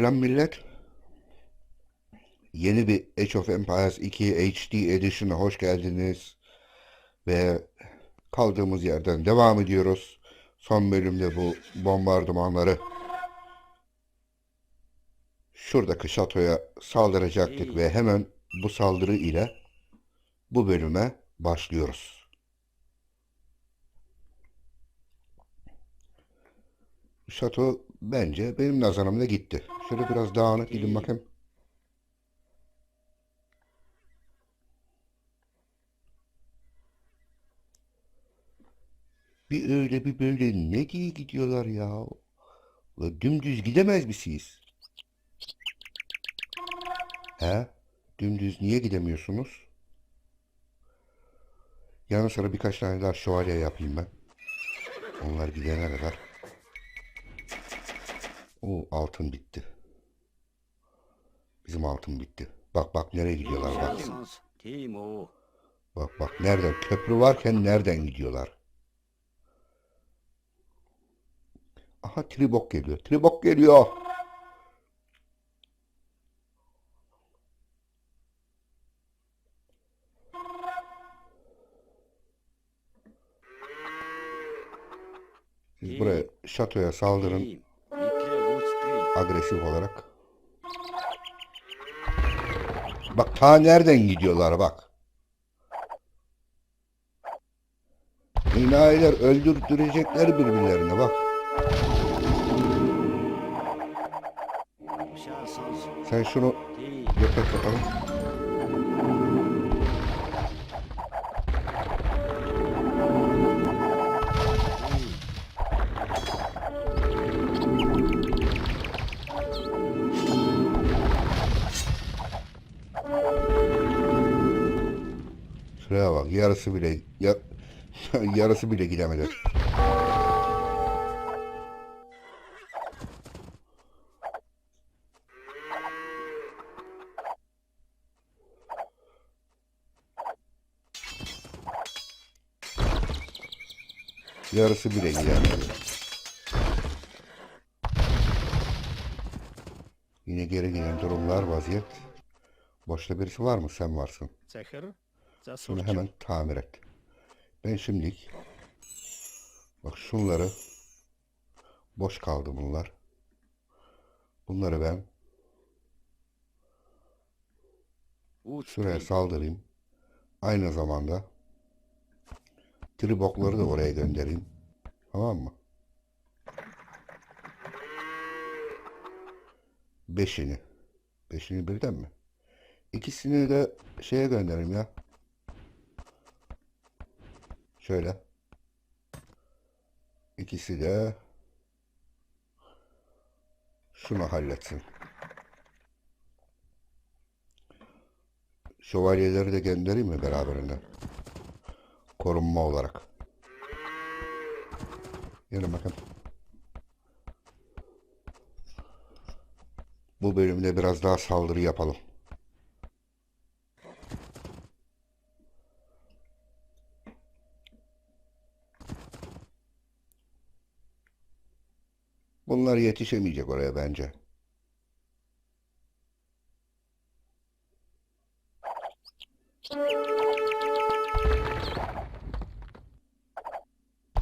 Selam millet. Yeni bir Age of Empires 2 HD Edition'a hoş geldiniz. Ve kaldığımız yerden devam ediyoruz. Son bölümde bu bombardımanları şuradaki şatoya saldıracaktık ve hemen bu saldırı ile bu bölüme başlıyoruz. Şato bence benim nazarımda gitti. Şöyle biraz dağınık gidin bakayım. Bir öyle bir böyle ne diye gidiyorlar ya? Dümdüz gidemez misiniz? He? Dümdüz niye gidemiyorsunuz? Yanı sıra birkaç tane daha şövalye yapayım ben. Onlar gidene kadar. O altın bitti. Bizim altın bitti. Bak bak nereye gidiyorlar bak. Bak bak nereden köprü varken nereden gidiyorlar? Aha tribok geliyor. Tribok geliyor. Siz buraya şatoya saldırın agresif olarak. Bak ta nereden gidiyorlar bak. Enayiler öldürdürecekler birbirlerine bak. Sen şunu et bakalım. Yarısı bile ya, yarısı bile gidemedi. Yarısı bile gidemedi. Yine geri gelen durumlar vaziyet. Boşta birisi var mı? Sen varsın. Hatta Şunu soracağım. hemen tamir et. Ben şimdilik bak şunları boş kaldı bunlar. Bunları ben şuraya saldırayım. Aynı zamanda tribokları da oraya göndereyim. Tamam mı? Beşini. Beşini birden mi? İkisini de şeye göndereyim ya. Şöyle. İkisi de şunu halletsin. Şövalyeleri de göndereyim mi beraberinde? Korunma olarak. Gelin bakın. Bu bölümde biraz daha saldırı yapalım. Bunlar yetişemeyecek oraya bence.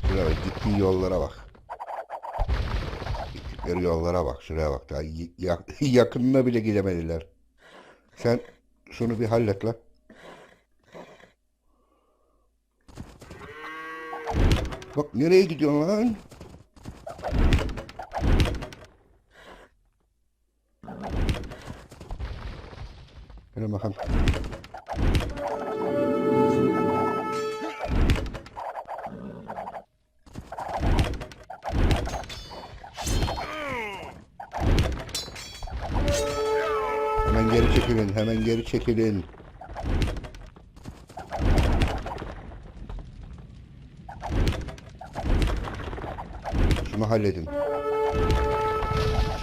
Şuraya bak, gittiği yollara bak. Gittikleri yollara bak, şuraya bak. Daha yakınına bile gidemediler. Sen şunu bir hallet lan. Bak nereye gidiyorsun lan? Gelin bakalım. Hemen geri çekilin, hemen geri çekilin. Şunu halledin.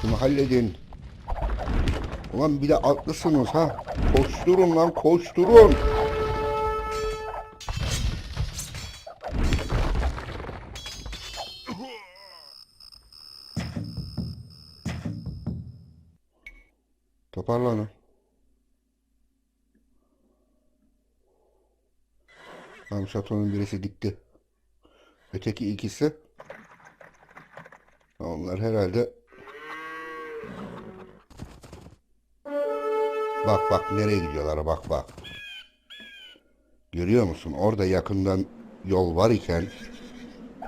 Şunu halledin. Ulan bir de atlısınız ha. Koşturun lan koşturun. Toparlanın. Tamam şatonun birisi gitti. Öteki ikisi onlar herhalde Bak bak nereye gidiyorlar bak bak. Görüyor musun? Orada yakından yol var iken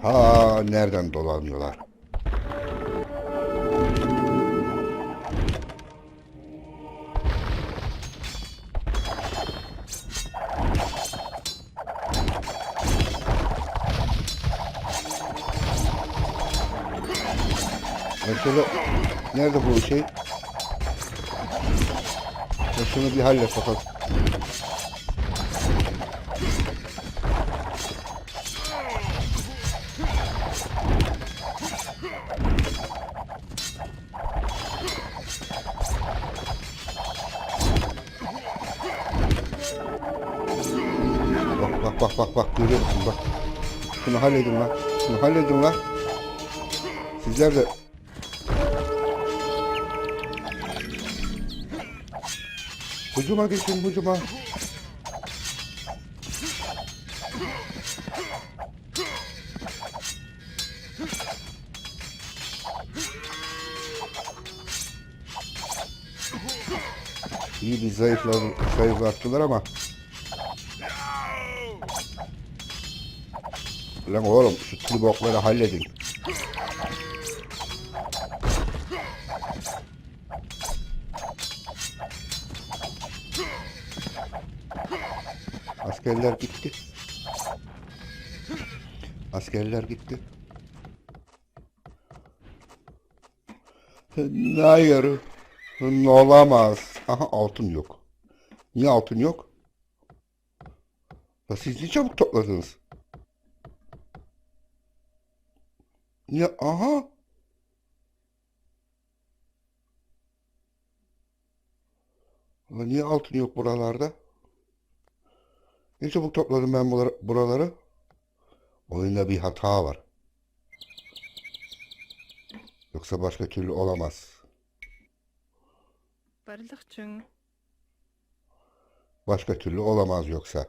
ha nereden dolanıyorlar? Mesela nerede bu şey? Ya şunu bir hallet bakalım. Bak bak bak bak bak görüyor musun bak. Şunu halledin lan. Şunu halledin lan. Sizler de Hücuma geçin hücuma. İyi bir zayıfladı, zayıflattılar ama. Lan oğlum şu tül bokları halledin. Askerler gitti. Askerler gitti. Hayır. Olamaz. Aha altın yok. Niye altın yok? Ya siz ne çabuk topladınız? Ya aha. Niye altın yok buralarda? Ne çabuk topladım ben buraları. Oyunda bir hata var. Yoksa başka türlü olamaz. Barlıkçın. Başka türlü olamaz yoksa.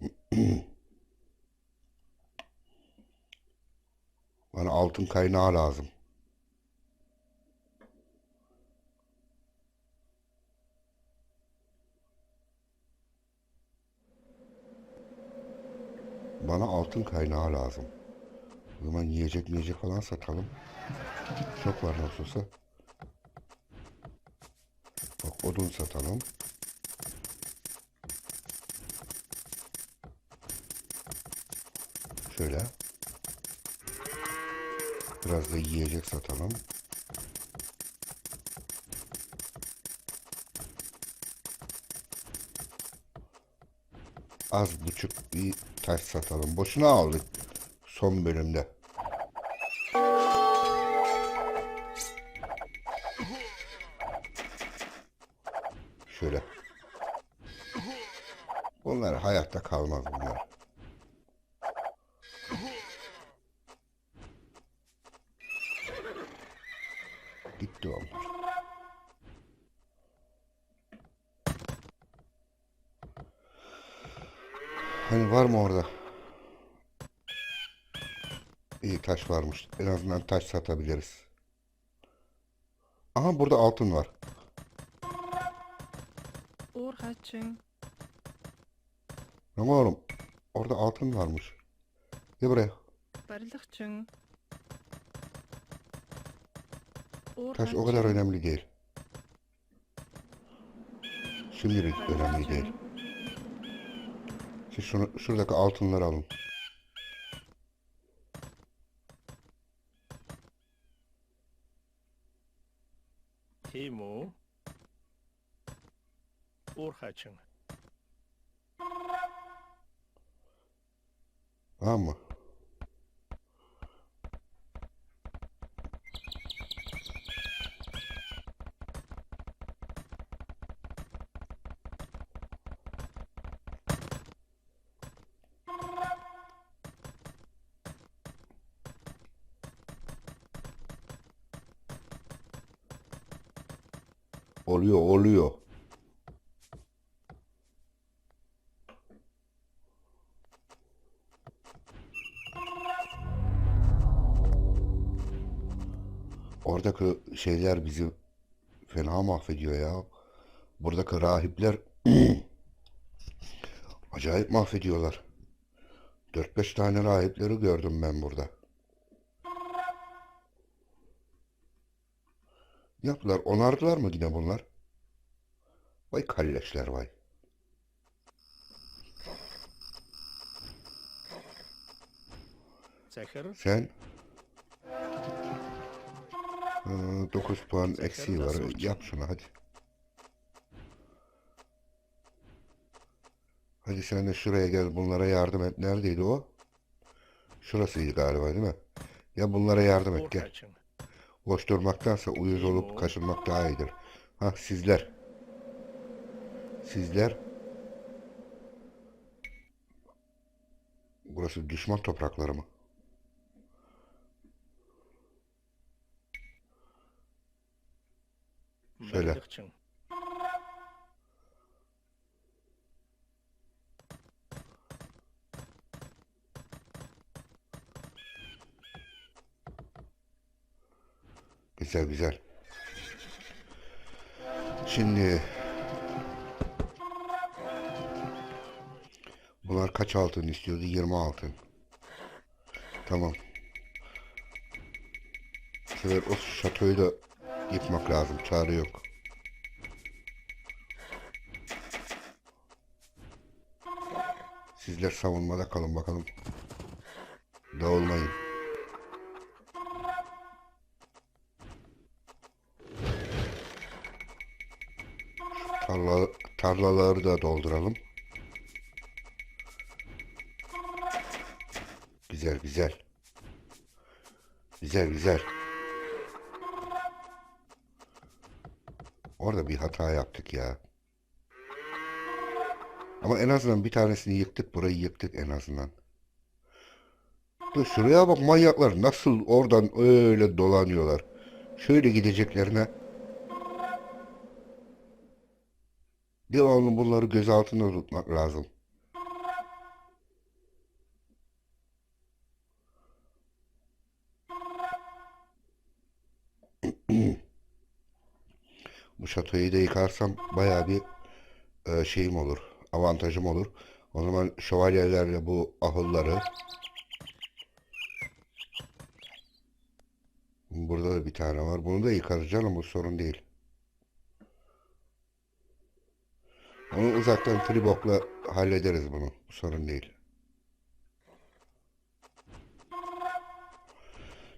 Bana altın kaynağı lazım. Bana altın kaynağı lazım. O zaman yiyecek yiyecek falan satalım. Çok var nasıl olsa. Bak odun satalım. Şöyle. Biraz da yiyecek satalım. Az buçuk bir taş satalım. Boşuna aldık son bölümde. Şöyle. Bunlar hayatta kalmaz bunlar. Gitti onlar. Hani var mı orada? İyi kalmıştık. En azından taş satabiliriz. Aha burada altın var. Uğur kaçın. Oğlum. Orada altın varmış. Gel buraya. Taş o kadar önemli değil. Şimdilik önemli değil. Siz şuradaki altınları alın. Тиму Урхачин. Ама. Oluyor oluyor. Oradaki şeyler bizi fena mahvediyor ya. Buradaki rahipler acayip mahvediyorlar. 4-5 tane rahipleri gördüm ben burada. Yaptılar, onardılar mı yine bunlar? Vay kalleşler vay. Sen 9 puan eksiği var. Yap şunu hadi. Hadi sen de şuraya gel bunlara yardım et. Neredeydi o? Şurasıydı galiba değil mi? Ya bunlara yardım et gel. Durmaktansa uyuz olup kaşınmak daha iyidir. Ha sizler. Sizler. Burası düşman toprakları mı? Söyle. Güzel güzel. Şimdi bunlar kaç altın istiyordu? 20 altın. Tamam. Bu sefer o şatoyu da yıkmak lazım. Çare yok. Sizler savunmada kalın bakalım. Dağılmayın. Tarla, tarlaları da dolduralım. Güzel güzel. Güzel güzel. Orada bir hata yaptık ya. Ama en azından bir tanesini yıktık. Burayı yıktık en azından. Dur şuraya bak manyaklar nasıl oradan öyle dolanıyorlar. Şöyle gideceklerine Devamlı bunları göz altında tutmak lazım. Bu şatoyu da yıkarsam bayağı bir e, şeyim olur. Avantajım olur. O zaman şövalyelerle bu ahılları Burada da bir tane var. Bunu da yıkarız canım bu sorun değil. Onu uzaktan tribokla hallederiz bunu. Sorun değil.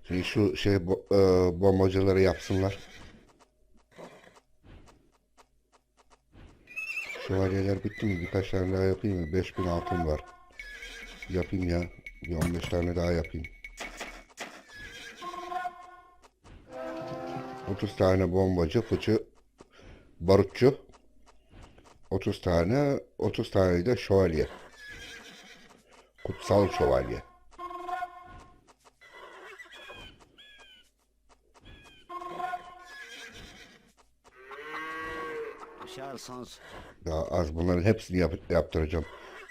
Şimdi şu şey bo- e, bombacıları yapsınlar. Şövalyeler bitti mi? Birkaç tane daha yapayım mı? 5000 altın var. Yapayım ya. Bir 15 tane daha yapayım. 30 tane bombacı, fıçı, barutçu. 30 tane, 30 tane de şövalye. Kutsal şövalye. Daha az bunların hepsini yap- yaptıracağım.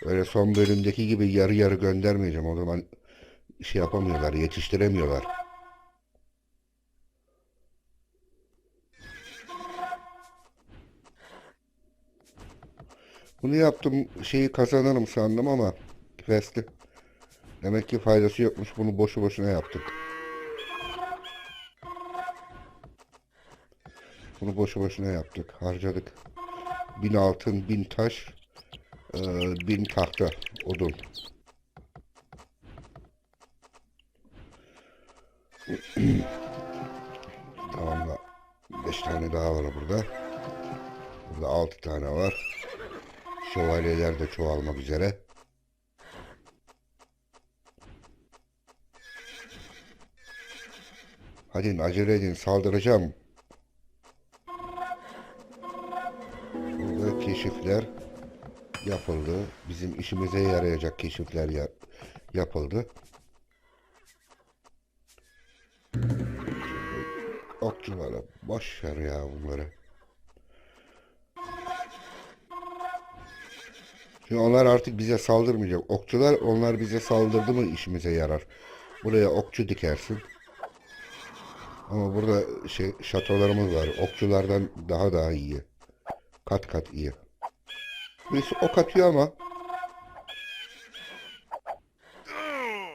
Öyle son bölümdeki gibi yarı yarı göndermeyeceğim. O zaman şey yapamıyorlar, yetiştiremiyorlar. Bunu yaptım, şeyi kazanırım sandım ama Quest'i. Demek ki faydası yokmuş. Bunu boşu boşuna yaptık. Bunu boşu boşuna yaptık. Harcadık. Bin altın, bin taş, eee, bin tahta, odun. Tamam da beş tane daha var burada. Burada altı tane var. Şövalyeler de çoğalmak üzere. Hadi acele edin saldıracağım. Burada keşifler yapıldı. Bizim işimize yarayacak keşifler ya- yapıldı. Okçulara boş ya bunları. Çünkü onlar artık bize saldırmayacak. Okçular onlar bize saldırdı mı işimize yarar. Buraya okçu dikersin. Ama burada şey şatolarımız var. Okçulardan daha daha iyi. Kat kat iyi. Birisi ok atıyor ama.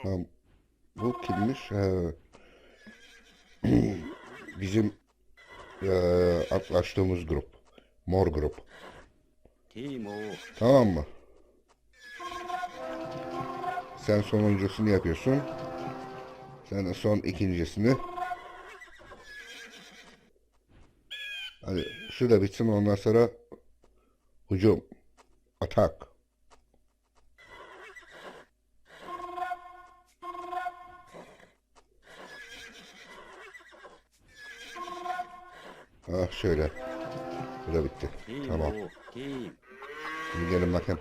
Tamam. Bu kimmiş? Ha. Bizim e, atlaştığımız grup. Mor grup. Tamam mı? Sen sonuncusunu yapıyorsun. Sen de son ikincisini. Hadi şu da bitsin ondan sonra hücum. Atak. Ah şöyle. Bu da bitti. Tamam. Gelin bakın.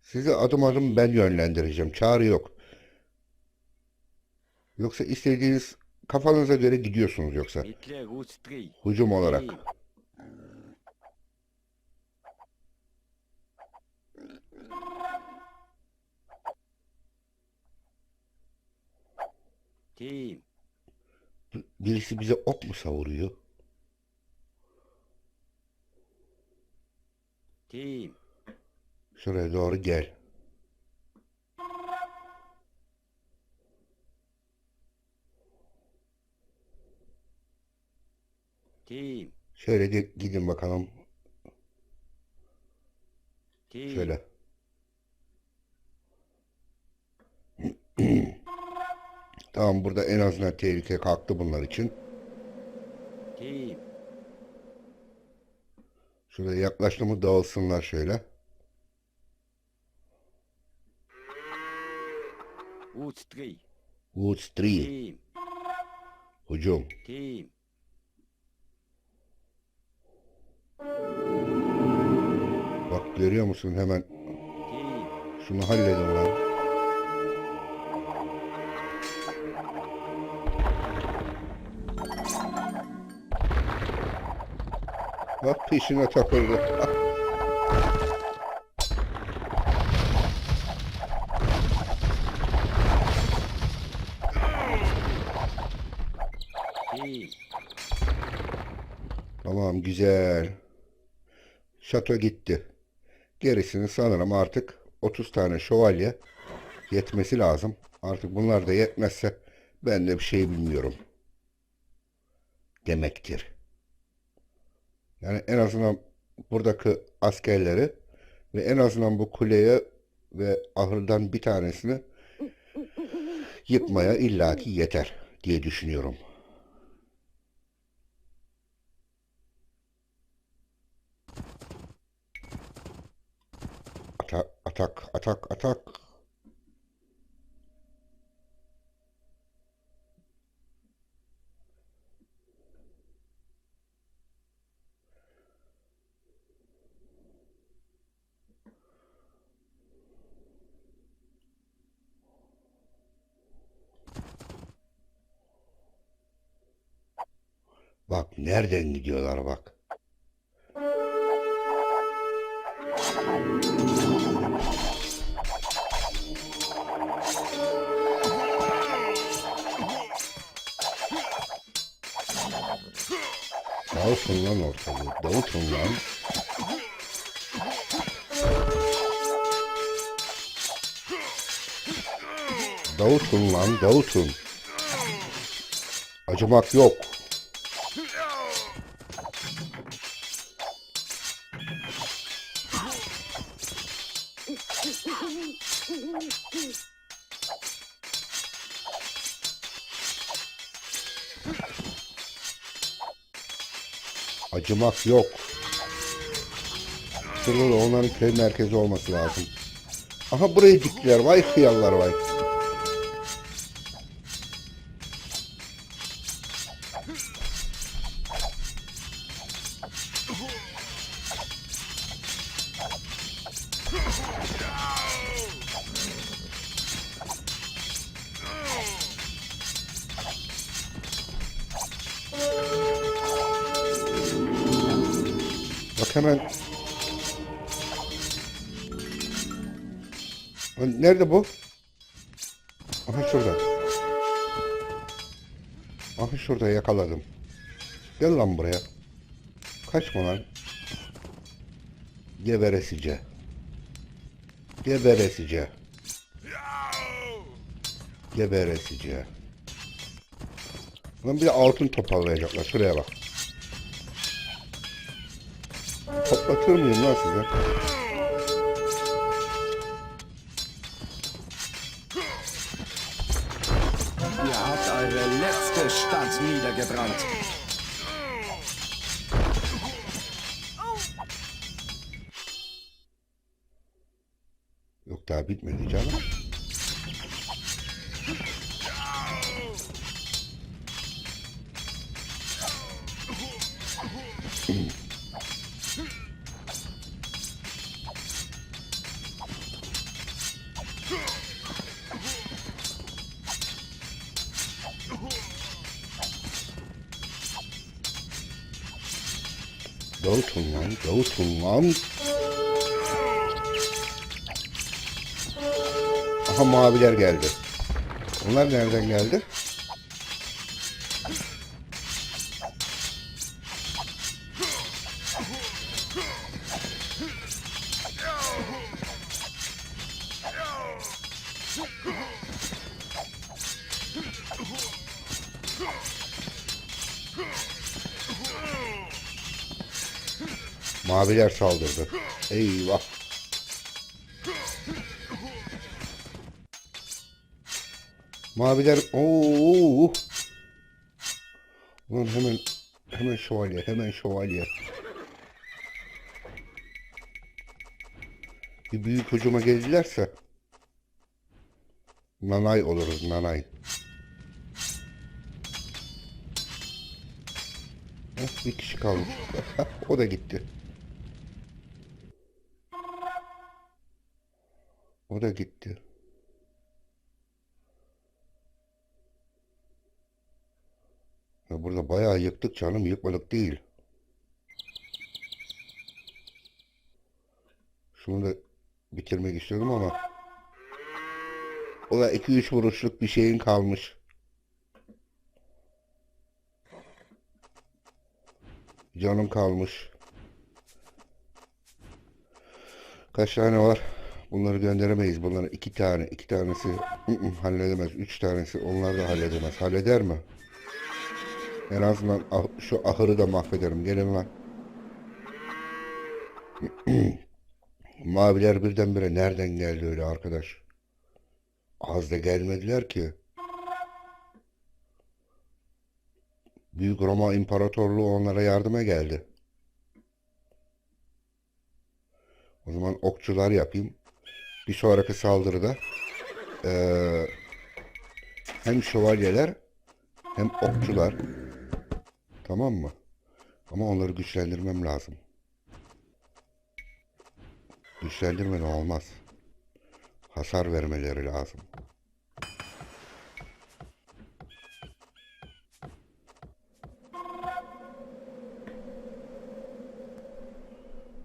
Sizi adım adım ben yönlendireceğim. Çağrı yok. Yoksa istediğiniz kafanıza göre gidiyorsunuz yoksa. Rutstri. Hücum olarak. Team. Team. Birisi bize ok mu savuruyor? Team. Şuraya doğru gel. Team. Şöyle gi- gidin bakalım. Team. Şöyle. Tamam burada en azından tehlike kalktı bunlar için. Team. Şuraya yaklaştı mı dağılsınlar şöyle. Woods 3. Team. Hücum. Team. Bak görüyor musun hemen Team. şunu halledin lan. Bak peşine takıldı. Tamam güzel. Şato gitti. Gerisini sanırım artık 30 tane şövalye yetmesi lazım. Artık bunlar da yetmezse ben de bir şey bilmiyorum. Demektir. Yani en azından buradaki askerleri ve en azından bu kuleye ve ahırdan bir tanesini yıkmaya illaki yeter diye düşünüyorum. Atak, atak, atak. Bak nereden gidiyorlar bak. Dağıtın ortalığı. Dağıtın lan. Dağıtın lan dağıtın. Acımak yok. Acımak yok. Da onların köy merkezi olması lazım. Aha burayı diktiler. Vay hıyarlar vay. Nerede bu? Aha şurada. Aha şurada yakaladım. Gel lan buraya. Kaçma lan. Geberesice. Geberesice. Geberesice. Lan bir de altın toparlayacaklar. Şuraya bak. Toplatır mıyım lan size? Stadt niedergebrannt. Yok daha bitmedi Dağıtın lan, dağıtın lan. Aha maviler geldi. Onlar nereden geldi? Maviler saldırdı. Eyvah. Maviler ooo. Ulan hemen hemen şövalye, hemen şövalye. Bir büyük hücuma geldilerse nanay oluruz nanay. Heh, bir kişi kalmış. O da gitti. O da gitti. Ya burada bayağı yıktık canım yıkmadık değil. Şunu da bitirmek istiyorum ama o da 2-3 vuruşluk bir şeyin kalmış. Canım kalmış. Kaç tane var? Bunları gönderemeyiz. Bunların iki tane, iki tanesi ı ı, halledemez. Üç tanesi onlar da halledemez. Halleder mi? En azından ah- şu ahırı da mahvederim. Gelin lan. Maviler birdenbire nereden geldi öyle arkadaş? Az da gelmediler ki. Büyük Roma İmparatorluğu onlara yardıma geldi. O zaman okçular yapayım. Bir sonraki saldırıda eee, hem şövalyeler hem okçular tamam mı? Ama onları güçlendirmem lazım. Güçlendirmeden olmaz. Hasar vermeleri lazım.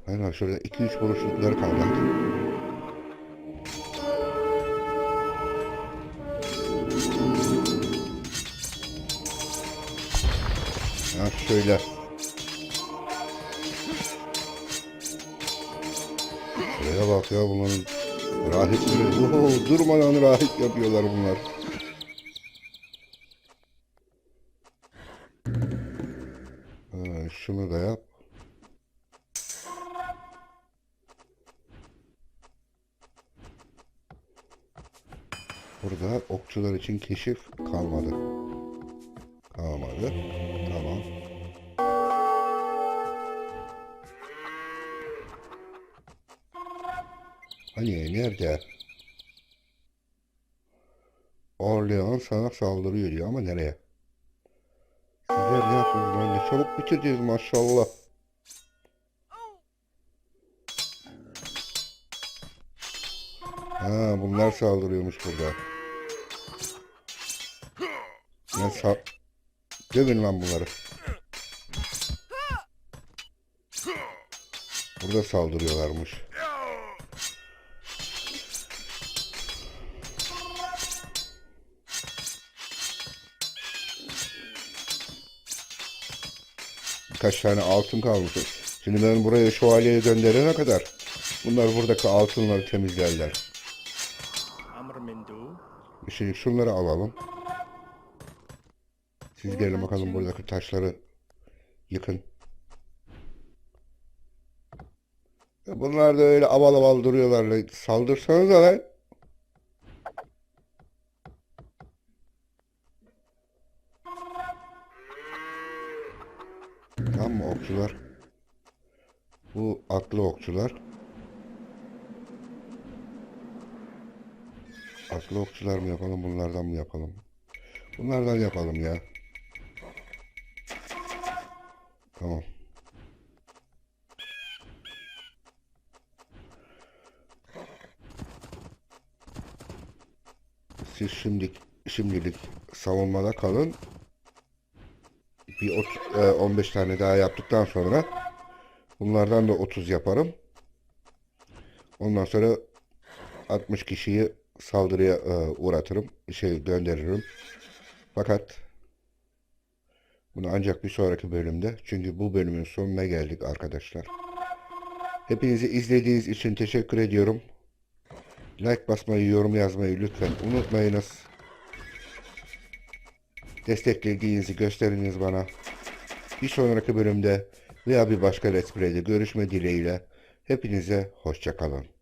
Aynen şöyle 2-3 vuruşlukları kaldı. Şöyle. Şuraya bak ya bunların rahipleri. Oho, durmadan rahip yapıyorlar bunlar. Şunu da yap. Burada okçular için keşif kalmadı. Kalmadı. Orlean sana saldırıyor diyor ama nereye? Ne yapıyorsunuz lan? Ne çabuk bitirdiniz maşallah. Ha bunlar saldırıyormuş burada. Ne sa... Dövün lan bunları. Burada saldırıyorlarmış. Birkaç tane altın kalmış. Şimdi ben buraya şövalyeyi gönderene kadar bunlar buradaki altınları temizlerler. Şimdi şunları alalım. Siz gelin bakalım buradaki taşları yıkın. Ya Bunlar da öyle aval aval duruyorlar. Saldırsanız lan. Tamam mı okçular? Bu atlı okçular. Atlı okçular mı yapalım, bunlardan mı yapalım? Bunlardan yapalım ya. Tamam. Siz şimdilik şimdilik savunmada kalın. Bir ot- e, 15 tane daha yaptıktan sonra bunlardan da 30 yaparım. Ondan sonra 60 kişiyi saldırıya e, uğratırım, şey gönderirim. Fakat bunu ancak bir sonraki bölümde. Çünkü bu bölümün sonuna geldik arkadaşlar. Hepinizi izlediğiniz için teşekkür ediyorum. Like basmayı, yorum yazmayı lütfen unutmayınız. Desteklediğinizi gösteriniz bana. Bir sonraki bölümde veya bir başka Let's Play'de görüşme dileğiyle hepinize hoşça kalın.